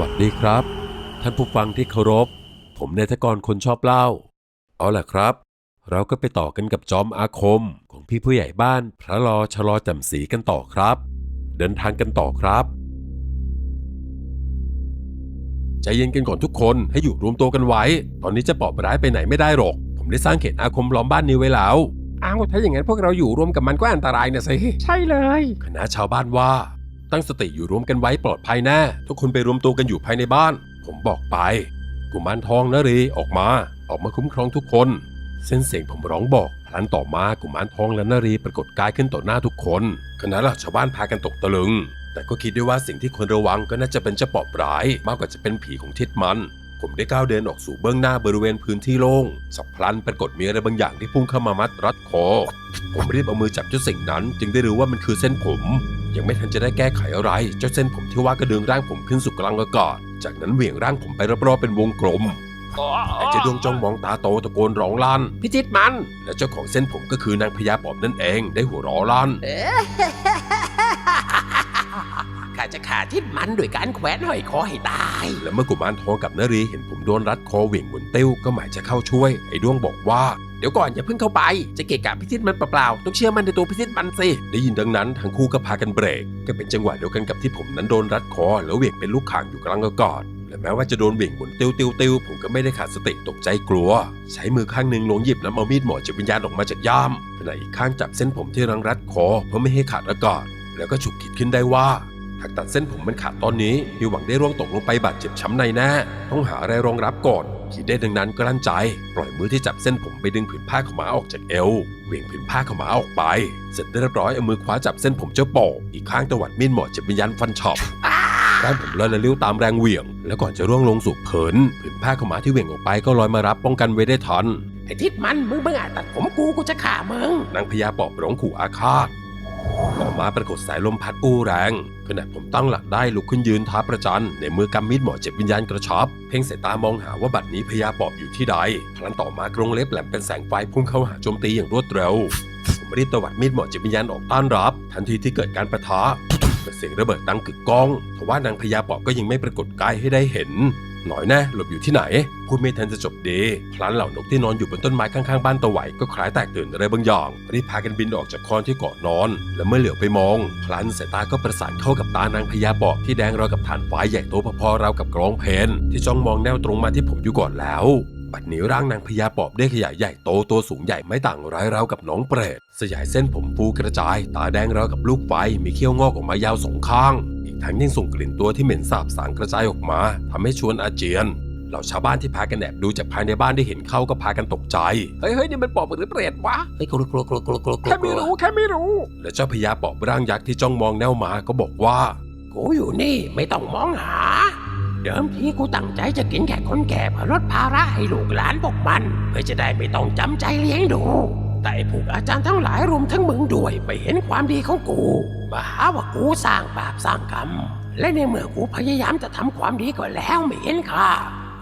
วัสดีครับ ท่านผู้ฟังที่เคารพ ผมเนธกรคนชอบเล่า เอาล่ะครับ เราก็ไปต่อกันกับจอมอาคมของพี่ผู้ใหญ่บ้านพระรอชะลอจำศรีกันต่อครับ เดินทางกันต่อครับใจเย็นกันก่อนทุกคนให้อยู่รวมตัวกันไว้ ตอนนี้จะปลอบร้ายไปไหนไม่ได้หรอก ผมได้สร้างเขตอาคมล้อมบ้านนี้ไว้แล้วอ้าวถ้าอย่างนั้นพวกเราอยู่รวมกับมันก็อันตรายนะสิ ใช่เลย คณะชาวบ้านว่า ตั้งสติอยู่รวมกันไว้ปลอดภัยแน่ ทุกคนไปรวมตัวกันอยู่ภายในบ้าน ผมบอกไป กุมารทองนรีออกมา ออกมาคุ้มครองทุกคน เส้นเสียงผมร้องบอกพลันต่อมากุมารทองและนรีปรากฏกายขึ้นต่อหน้าทุกคนคณะเหล่าชาวบ้านพากันตกตะลึง แต่ก็คิดได้ว่าสิ่งที่ควรระวังก็น่าจะเป็นเจ้าปอบร้าย มากกว่าจะเป็นผีของทิดมันผมได้ก้าวเดินออกสู่เบื้องหน้าบริเวณพื้นที่โล่งสับพลันปรากฏมีอะไรบางอย่างที่พุ่งเข้ามามัดรัดคอ ผมรีบเอามือจับเจ้าสิ่งนั้น จึงได้รู้ว่ามันคือเส้นผม ยังไม่ทันจะได้แก้ไขอะไร เจ้าเส้นผมที่ว่าก็ดึงร่างผมขึ้นสู่กลางอากาศ จากนั้นเหวี่ยงร่างผมไปรอบๆเป็นวงกลมไอ้เจ้าดวงจ้องมองตาโตตะโกนร้องลั่นพิจิตมัน และเจ้าของเส้นผมก็คือนางพญาปอบนั่นเองได้หัวเราะลั่นข้าจะขาทิดมันด้วยการแขวนห้อยคอให้ตาย และเมื่อกุมารทองกับนรีเห็นผมโดนรัดคอเหวี่ยงหมุนติ้วก็หมายจะเข้าช่วย ไอ้ดวงบอกว่าเดี๋ยวก่อนอย่าเพิ่งเข้าไป จะเกะกะพิจิตมันเปล่าๆต้องเชื่อมันในตัวพิจิตมันสิ ได้ยินดังนั้นทั้งคู่ก็พากันเบรก ก็เป็นจังหวะเดียวกันกับที่ผมนั้นโดนรัดคอแล้วเหวี่ยงเป็นลูกข่างอยู่กลางอากาศและแม้ว่าจะโดนเหวี่ยงหมุนติ้วติ้วติ้วผมก็ไม่ได้ขาดสติตกใจกลัว ใช้มือข้างหนึ่งลงหยิบน้ำเอามีดหมอจิตวิญญาณออกมาจากย่ามขณะอีกข้างจับเส้นผมที่รังรัดคอเพื่อไม่ให้ขาดอากาศ แล้วก็ฉุกคิดขึ้นได้ว่า หากตัดเส้นผมมันขาดตอนนี้มีหวังได้ร่วงตกลงไปบาดเจ็บช้ำในแน่ต้องหาอะไรรองรับก่อนคิดได้ดังนั้นก็ลั่นใจ ปล่อยมือที่จับเส้นผมไปดึงผืนผ้าขาวม้าออกจากเอวเหวี่ยงผืนผ้าขาวม้าออกไป เสร็จเรียบร้อยเอามือคว้าจับเส้นผมเจ้าโป่งอีกข้างตวัดมีดหมอจิตวิญญาณฟันฉับร่างผมลอยละลิ้วตามแรงเหวี่ยง แล้วก่อนจะร่วงลงสู่ผืนผืนผ้าขาวม้าที่เหวี่ยงออกไปก็ลอยมารับป้องกันไว้ได้ทันไอ้ทิดมันมึงเพิ่งอาจตัดผมกูกูจะฆ่ามึงนางพญาปอบร้องขู่อาฆาต ต่อมาปรากฏสายลมพัดอู้แรงขณะผมตั้งหลักได้ลุกขึ้นยืนท้าประจันในมือกำมีดหมอเจ็บวิญญาณกระชับ เพ่งสายตามองหาว่าบัดนี้พญาปอบอยู่ที่ใดพลันต่อมากรงเล็บแหลมเป็นแสงไฟพุ่งเข้าหาโจมตีอย่างรวดเร็วผมรีบตวัดมีดหมอเจ็บวิญญาณออกต้านรับ ทันทีที่เกิดการประทะเสียงระเบิดดังกึกก้องทว่านางพญาปอบก็ยังไม่ปรากฏกายให้ได้เห็น หน่อยแน่หลบอยู่ที่ไหน พูดไม่ทันจะจบดี พลันเหล่านกที่นอนอยู่บนต้นไม้ข้างๆบ้านตะไหวก็คล้ายแตกตื่นอะไรบางอย่าง รีบพากันบินออกจากคอนที่เกาะนอน และเมื่อเหลียวไปมอง พลันสายตาก็ประสานเข้ากับตานางพญาปอบที่แดงราวกับฐานไฟใหญ่โตพอๆราวกับกรองเพนที่จ้องมองแนวตรงมาที่ผมอยู่ก่อนแล้วบัดนี้ร่างนางพญาปอบได้ขยายใหญ่โตตัวสูงใหญ่ไม่ต่างร้ายราวกับน้องเปรตสยายเส้นผมฟูกระจาย ตาแดงราวกับลูกไฟมีเขี้ยวงอกออกมายาวสองข้าง ทั้งยังส่งกลิ่นตัวที่เหม็นสาบสางกระจายออกมาทำให้ชวนอาเจียนเหล่าชาวบ้านที่พากันแอบดูจากภายในบ้านได้เห็นเข้าก็พากันตกใจ เฮ้ยเฮ้ยนี่มันปอบหรือเปรตวะเฮ้ยกลัวกลัวกลัวกลัวกลัวกลัวแค่ไม่รู้แค่ไม่รู้ และเจ้าพญาปอบร่างยักษ์ที่จ้องมองแนวมาก็บอกว่า กูอยู่นี่ไม่ต้องมองหา เดิมทีกูตั้งใจจะกินแค่คนแก่เพื่อลดภาระให้ลูกหลานพวกมัน เพื่อจะได้ไม่ต้องจำใจเลี้ยงดู แต่ไอ้พวกอาจารย์ทั้งหลายรวมทั้งมึงด้วยไม่เห็นความดีของกูมาหาว่ากูสร้างบาปสร้างกรรม และในเมื่อกูพยายามจะทำความดีก็แล้วไม่เห็นค่า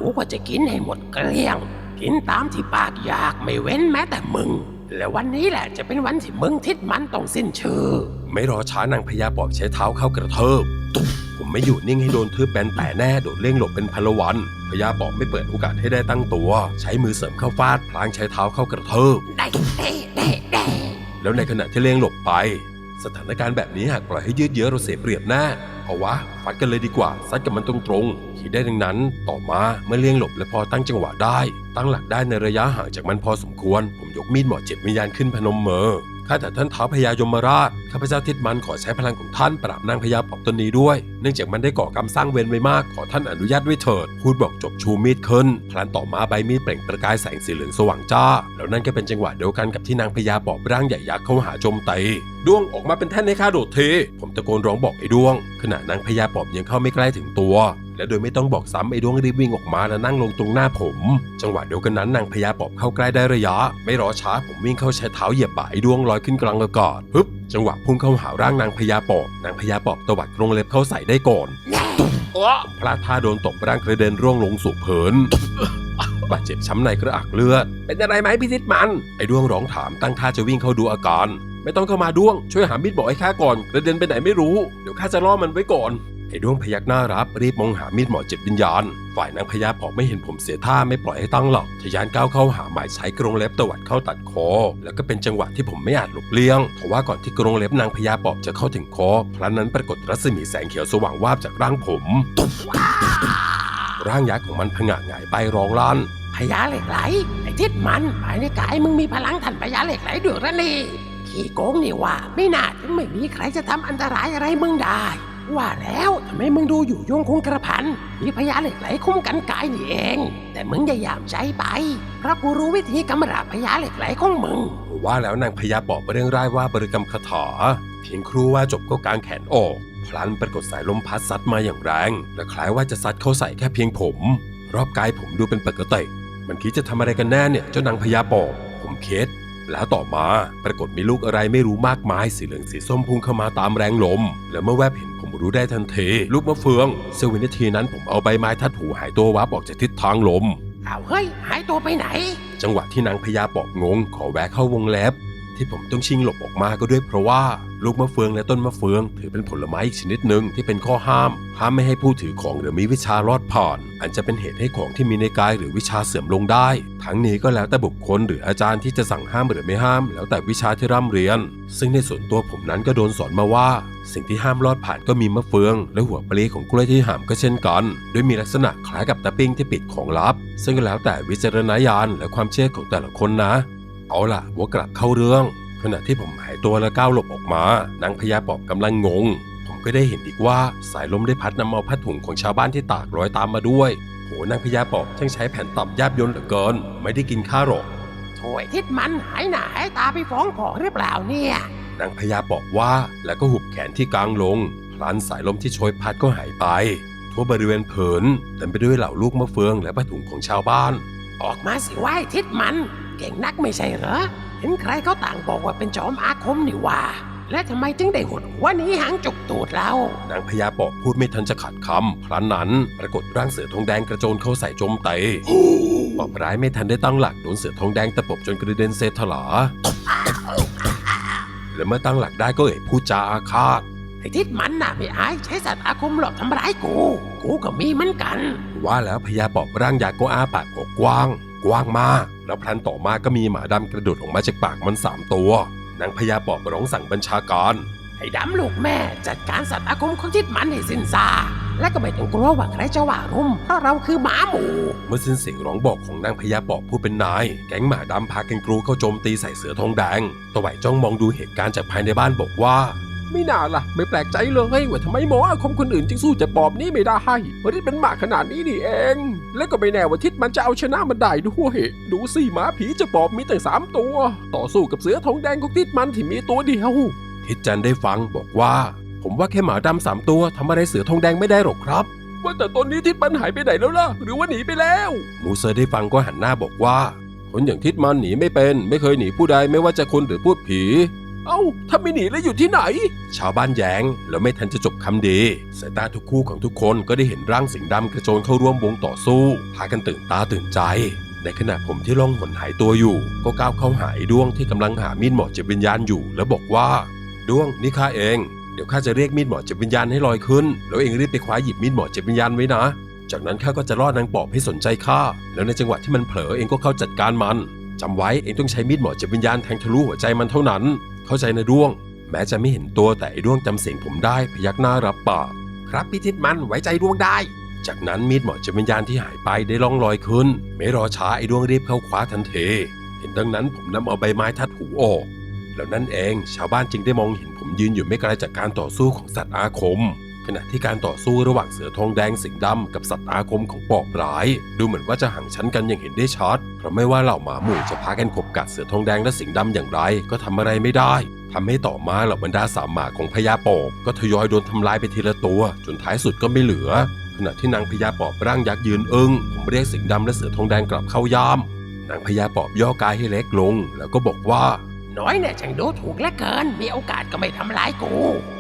กูก็จะกินให้หมดเกลี้ยง กินตามที่ปากอยากไม่เว้นแม้แต่มึง และวันนี้แหละจะเป็นวันที่มึงทิดมันต้องสิ้นชื่อ ไม่รอช้านางพญาปอบใช้เท้าเข้ากระเทิบ ตุ๊บผมไม่อยู่นิ่งให้โดนทืบแบนแต่แน่โดดเล่งหลบเป็นพลวันพญาปอบไม่เปิดโอกาสให้ได้ตั้งตัว ใช้มือเสริมเข้าฟาด พลางใช้เท้าเข้ากระเทิบแล้วในขณะที่เลี่ยงหลบไป สถานการณ์แบบนี้หากปล่อยให้ยืดเยื้อเราเสียเปรียบแน่เอาวะฟัดกันเลยดีกว่าซัดกับมันตรงๆคิดได้ดังนั้น ต่อมาเมื่อเลี่ยงหลบและพอตั้งจังหวะได้ ตั้งหลักได้ในระยะห่างจากมันพอสมควร ผมยกมีดหมอเจ็บวิญญาณขึ้นพนมมือ ข้าแต่ท่านท้าพญายมราช ข้าพเจ้าทิดมันขอใช้พลังของท่านปราบนางพญาปอบตนนี้ด้วย เนื่องจากมันได้ก่อกรรมสร้างเวรไว้มาก ขอท่านอนุญาตไว้เถิด พูดบอกจบชูมีดขึ้น พลันต่อมาใบมีดเปล่งประกายแสงสีเหลืองสว่างจ้า แล้วนั่นก็เป็นจังหวะเดียวกันกับที่นางพญาปอบร่างใหญ่ยักษ์เข้าหาโจมตีดวงออกมาเป็นแท่นให้ข้าโดดเท ผมตะโกนร้องบอกไอ้ดวง ขณะนางพญาปอบยังเข้าไม่ใกล้ถึงตัว และโดยไม่ต้องบอกซ้ำไอ้ดวงรีบวิ่งออกมาและนั่งลงตรงหน้าผม จังหวะเดียวกันนั้นนางพญาปอบเข้าใกล้ได้ระยะ ไม่รอช้าผมวิ่งเข้าใช้เท้าเหยียบบ่าไอ้ดวงลอยขึ้นกลางอากาศฮึบจังหวะพุ่งเข้าหาร่างนางพญาปอบนางพญาปอบตวัดกรงเล็บเข้าใส่ได้ก่อนโอ้พลาดท่าโดนตบร่างกระเด็นร่วงลงสู่พื้นบาดเจ็บช้ำในกระอักเลือด เป็นอะไรไหมพี่ทิดมัน ไอ้ด้วงร้องถามตั้งท่าจะวิ่งเข้าดูอาการ ไม่ต้องเข้ามาด้วง ช่วยหามีดบอกให้ข้าก่อนกระเด็นไปไหนไม่รู้ เดี๋ยวข้าจะล่อมันไว้ก่อน ไอ้ด้วงพยักหน้ารับรีบมองหามีดหมอจ็บวิญญาณ ฝ่ายนางพญาปอบไม่เห็นผมเสียท่าไม่ปล่อยให้ตั้งหลักทะยานก้าวเข้าหาหมายใช้กรงเล็บตวัดเข้าตัดคอ แล้วก็เป็นจังหวะที่ผมไม่อาจหลบเลี่ยงเพราะว่าก่อนที่กรงเล็บนางพญาปอบจะเข้าถึงคอพลันนั้นปรากฏรัศมีแสงเขียวสว่างวาบจากร่างผมร่างยักษ์ของมันผงะหงายไปร้องลั่นพญาเหล็กไหลไอ้ทิศมันภายในกายมึงมีพลังทันพญาเหล็กไหลด้วยระนี่ขี้โกงนี่ว่าไม่น่าถึงไม่มีใครจะทำอันตรายอะไรมึงได้ ว่าแล้วทำไมมึงดูอยู่ยงคงกระพัน มีพญาเหล็กไหลคุ้มกันกายนี่เอง แต่มึงอย่าหยามใจไป เพราะกูรู้วิธีกำราบพญาเหล็กไหลของมึง ว่าแล้วนางพญาปอบเรื่องร่ายว่าบริกรรมคาถาเพียงครูว่าจบก็กางแขนออกพลันปรากฏสายลมพัดซัดมาอย่างแรงและคล้ายว่าจะซัดเข้าใส่แค่เพียงผม รอบกายผมดูเป็นปกติมันคิดจะทำอะไรกันแน่เนี่ยเจ้านางพญาปอบผมเคส แล้วต่อมาปรากฏมีลูกอะไรไม่รู้มากมายสีเหลืองสีส้มพุ่งเข้ามาตามแรงลม แล้วเมื่อแวบเห็นผมรู้ได้ทันทีลูกมะเฟืองเซลวินาทีนั้นผมเอาใบไม้ทัดหูหายตัววับออกจากทิศทางลมเอาเฮ้ยหายตัวไปไหน จังหวะที่นางพญาปอบงง ขอแวะเข้าวงเล็บ ที่ผมต้องชิงหลบออกมาก็ด้วยเพราะว่า ลูกมะเฟืองและต้นมะเฟือง ถือเป็นผลไม้อีกชนิดหนึ่งที่เป็นข้อห้ามห้ามไม่ให้ผู้ถือของหรือมีวิชารอดผ่าน อันจะเป็นเหตุให้ของที่มีในกายหรือวิชาเสื่อมลงได้ ทั้งนี้ก็แล้วแต่บุคคลหรืออาจารย์ที่จะสั่งห้ามหรือไม่ห้าม แล้วแต่วิชาที่ร่ำเรียน ซึ่งในส่วนตัวผมนั้นก็โดนสอนมาว่า สิ่งที่ห้ามลอดผ่านก็มีมะเฟือง และหัวปลีของกล้วยที่หามก็เช่นกันด้วยมีลักษณะคล้ายกับตะปิ้งที่ปิดของลับ ซึ่งก็แล้วแต่วิจารณญาณและความเชื่อของแต่ละคนนะ เอาล่ะว่ากลับเข้าเรื่อง ขณะที่ผมหายตัวและก้าวหลบออกมานางพญาปอบกำลังงง ผมก็ได้เห็นอีกว่าสายลมได้พัดนำเอาผ้าถุงของชาวบ้านที่ตากรอยตามมาด้วยโหนางพญาปอบช่างใช้แผ่นตับยาบยนเหลือเกิน ไม่ได้กินข้าวหรอกโถยทิศมันหายหน้าหายตาไปฟ้องผอหรือเปล่าเนี่ยนางพญาปอบว่าแล้วก็หุบแขนที่กลางลงพลันสายลมที่โชยพัดก็หายไป ทั่วบริเวณเผินเต็มไปด้วยเหล่าลูกมะเฟืองและผ้าถุงของชาวบ้าน ออกมาสิว่าไอ้ทิศมัน เก่งนักไม่ใช่เหรอ เห็นใครเขาต่างบอกว่าเป็นจอมอาคมนี่ว่า และทำไมถึงได้หดหัวหนี้หางจุกตูดเรา นางพญาปอบพูดไม่ทันจะขาดคำพลันนั้นปรากฏร่างเสือทองแดงกระโจนเข้าใส่โจมเตะปอบร้ายไม่ทันได้ตั้งหลักโดนเสือทองแดงตะปบจนกระเด็นเซถลาและเมื่อตั้งหลักได้ก็เอ่ยพูดจาอาฆาตไอ้ทิศมันน่ะไม่อายใช้สัตว์อาคมหลอกทำร้ายกู กูก็มีเหมือนกัน ว่าแล้วพญาปอบร่างยักษ์ก็อ้าปากออกกว้าง กว้างมาก แล้วพลันต่อมาก็มีหมาดำกระโดดออกมาจากปากมันสามตัวนางพญาปอบร้องสั่งบัญชาการไอ้ดำลูกแม่จัดการสัตว์อาคมของทิศมันให้สิ้นซาและก็ไม่ต้องกลัวว่าใครจะว่ารุมเพราะเราคือหมาหมูเมื่อสิ้นเสียงร้องบอกของนางพญาปอบผู้เป็นนาย แก๊งหมาดำพากันกรูเข้าโจมตีใส่เสือทองแดงตะไหวจ้องมองดูเหตุการณ์จากภายในบ้านบอกว่า ไม่น่าล่ะ ไม่แปลกใจเลยว่าทำไมหมออาคมคนอื่นจึงสู้เจะปอบนี้ไม่ได้วันนี้เป็นหมาขนาดนี้นี่เอง แล้วก็ไม่แน่ว่าทิศมันจะเอาชนะมันได้ด้วย ดูสิหมาผีเจะปอบมีตั้งสามตัว ต่อสู้กับเสือทองแดงของทิศมันที่มีตัวเดียว ทิดจันได้ฟังบอกว่า ผมว่าแค่หมาดำสามตัวทำอะไรเสือทองแดงไม่ได้หรอกครับ ว่าแต่ตอนนี้ทิศมันหายไปไหนแล้วล่ะ หรือว่าหนีไปแล้ว มูเซอร์ได้ฟังก็หันหน้าบอกว่า คนอย่างทิดมันหนีไม่เป็น ไม่เคยหนีผู้ใดไม่ว่าจะคนหรือพูดผี เอ้าถ้าไม่หนีแล้วอยู่ที่ไหน ชาวบ้านแย้ง แล้วไม่ทันจะจบคำดี สายตาทุกคู่ของทุกคนก็ได้เห็นร่างสิงดำกระโจนเข้าร่วมวงต่อสู้ พากันตื่นตาตื่นใจ ในขณะผมที่ล่องหนหายตัวอยู่ ก็ก้าวเข้าหาไอ้ดวงที่กำลังหามีดหมอเจ็บวิญญาณอยู่ แล้วบอกว่าดวงนี่ข้าเอง เดี๋ยวข้าจะเรียกมีดหมอเจ็บวิญญาณให้ลอยขึ้น แล้วเองรีบไปคว้าหยิบมีดหมอเจ็บวิญญาณไว้นะ จากนั้นข้าก็จะล่อนางปอบให้สนใจข้า แล้วในจังหวะที่มันเผลอเองก็เข้าจัดการมัน จำไว้เองต้องใช้มีดหมอจ็บวิญญาณแทงทะลุหัวใจมันเท่านั้น เข้าใจนะดวง แม้จะไม่เห็นตัวแต่ไอ้ดวงจำเสียงผมได้พยักหน้ารับปากครับพี่ทิศมันไว้ใจดวงได้ จากนั้นมีดหมอจ็บวิญญาณที่หายไปได้ล่องลอยขึ้น ไม่รอช้าไอ้ดวงรีบเข้าคว้าทันทีเห็นดังนั้นผมนำเอาใบไม้ทัดหูออกแล้วนั่นเองชาวบ้านจึงได้มองเห็นผมยืนอยู่ไม่ไกลจากการต่อสู้ของสัตว์อาคม ขณะที่การต่อสู้ระหว่างเสือทองแดงสิงห์ดำกับสัตว์อาคมของปอบร้าย ดูเหมือนว่าจะห่างชั้นกันอย่างเห็นได้ชัดเพราะไม่ว่าเหล่าหมาหมู่จะพากันขบกัดเสือทองแดงและสิงห์ดำอย่างไร ก็ทำอะไรไม่ได้ทำให้ต่อมาเหล่าบรรดาสามหมาของพญาปอบก็ทยอยโดนทำลายไปทีละตัว จนท้ายสุดก็ไม่เหลือ ขณะที่นางพญาปอบร่างยักษ์ยืนอึ้งผมเรียกสิงห์ดำและเสือทองแดงกลับเข้ายามนางพญาปอบย่อกายให้เล็กลง แล้วก็บอกว่า น้อยเนี่ยช่างดูถูกเหลือเกิน มีโอกาสก็ไม่ทำร้ายกู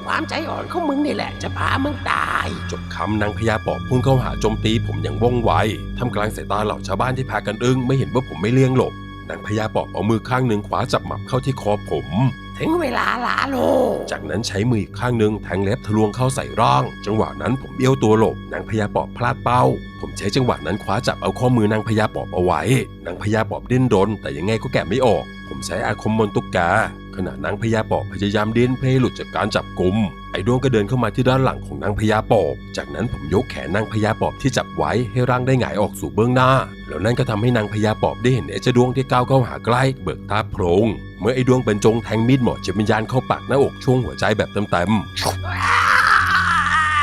ความใจอ่อนของมึงนี่แหละ จะพามึงตาย จบคำนางพญาปอบพุ่งเข้าหาโจมตีผมอย่างว่องไวทำกลางสายตาเหล่าชาวบ้านที่พากันอึ้งไม่เห็นว่าผมไม่เลี่ยงหลบนางพญาปอบเอามือข้างหนึ่งขวาจับหมับเข้าที่คอผม ถึงเวลาลาโลกจากนั้นใช้มืออีกข้างหนึ่งแทงเล็บทะลวงเข้าใส่ร่าง จังหวะนั้นผมเบี้ยวตัวหลบนางพญาปอบพลาดเป้า ผมใช้จังหวะนั้นคว้าจับเอาข้อมือนางพญาปอบเอาไว้ นางพญาปอบดิ้นรนแต่ยังไงก็แกะไม่ออก ผมใช้อาคมมนตุกกาขณะนางพญาปอบพยายามดิ้นเพื่อให้หลุดจากการจับกุม ไอ้ดวงก็เดินเข้ามาที่ด้านหลังของนางพญาปอบ จากนั้นผมยกแขนนางพญาปอบที่จับไว้ให้ร่างได้หงายออกสู่เบื้องหน้า แล้วนั่นก็ทำให้นางพญาปอบได้เห็นไอ้เจ้าดวงที่ก้าวเข้าหาใกล้เบิกตาโพรง เมื่อไอ้ดวงบรรจงแทงมีดหมอจิตวิญญาณเข้าปากหน้าอกช่วงหัวใจแบบเต็มๆ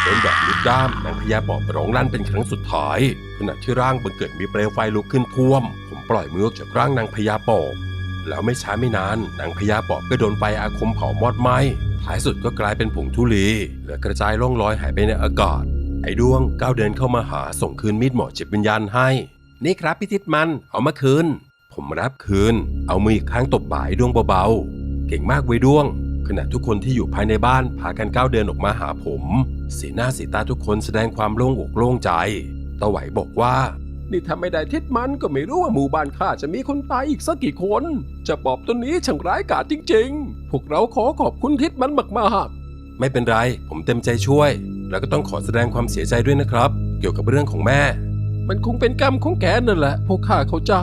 เป็นแบบลุกด้ามนางพญาปอบร้องลั่นเป็นครั้งสุดท้าย ขณะที่ร่างบังเกิดมีเปลวไฟลุกขึ้นท่วม ผมปล่อยมือออกจากร่างนางพญาปอบแล้วไม่ช้าไม่นานนางพญาปอบก็โดนไฟอาคมเผามอดไหม ท้ายสุดก็กลายเป็นผงธุลีและกระจายล่องลอยหายไปในอากาศ ไอ้ดวงก้าวเดินเข้ามาหาส่งคืนมีดหมอจิตวิญญาณให้ นี่ครับพี่ทิดมันเอามาคืน ผมรับคืน เอามืออีกข้างตบบ่ายดวงเบาๆ เก่งมากไว้ยดวง ขณะทุกคนที่อยู่ภายในบ้านพากันก้าวเดินออกมาหาผม สีหน้าสีตาทุกคนแสดงความโล่งอกโล่งใจตะไหวบอกว่า นี่ถ้าไม่ได้ทิศมันก็ไม่รู้ว่าหมู่บ้านข้าจะมีคนตายอีกสักกี่คน จะปอบตัวนี้ช่างร้ายกาจจริง ๆ พวกเราขอขอบคุณทิศมันมากๆ ไม่เป็นไร ผมเต็มใจช่วย แล้วก็ต้องขอแสดงความเสียใจด้วยนะครับ เกี่ยวกับเรื่องของแม่ มันคงเป็นกรรมของแกนั่นแหละ พวกข้าเข้าใจ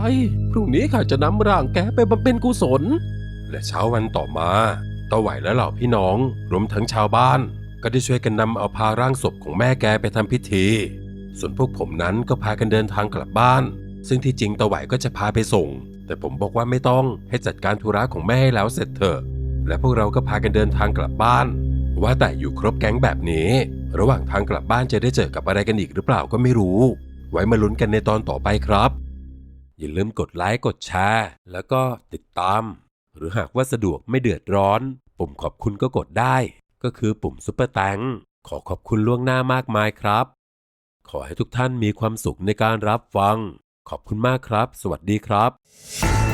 พรุ่งนี้ข้าจะนำร่างแกไปบำเพ็ญกุศล และเช้าวันต่อมาตาไหวและเหล่าพี่น้องรวมทั้งชาวบ้าน ก็ได้ช่วยกันนำเอาพาร่างศพของแม่แกไปทำพิธี ส่วนพวกผมนั้นก็พากันเดินทางกลับบ้าน ซึ่งที่จริงตาไหวก็จะพาไปส่ง แต่ผมบอกว่าไม่ต้องให้จัดการธุระของแม่ให้แล้วเสร็จเถอะ และพวกเราก็พากันเดินทางกลับบ้าน ว่าแต่อยู่ครบแก๊งแบบนี้ ระหว่างทางกลับบ้านจะได้เจอกับอะไรกันอีกหรือเปล่าก็ไม่รู้ ไว้มาลุ้นกันในตอนต่อไปครับ อย่าลืมกดไลค์กดแชร์แล้วก็ติดตาม หรือหากว่าสะดวกไม่เดือดร้อน ปุ่มขอบคุณก็กดได้ ก็คือปุ่มซุปเปอร์แตงขอขอบคุณล่วงหน้ามากมายครับ ขอให้ทุกท่านมีความสุขในการรับฟัง ขอบคุณมากครับ สวัสดีครับ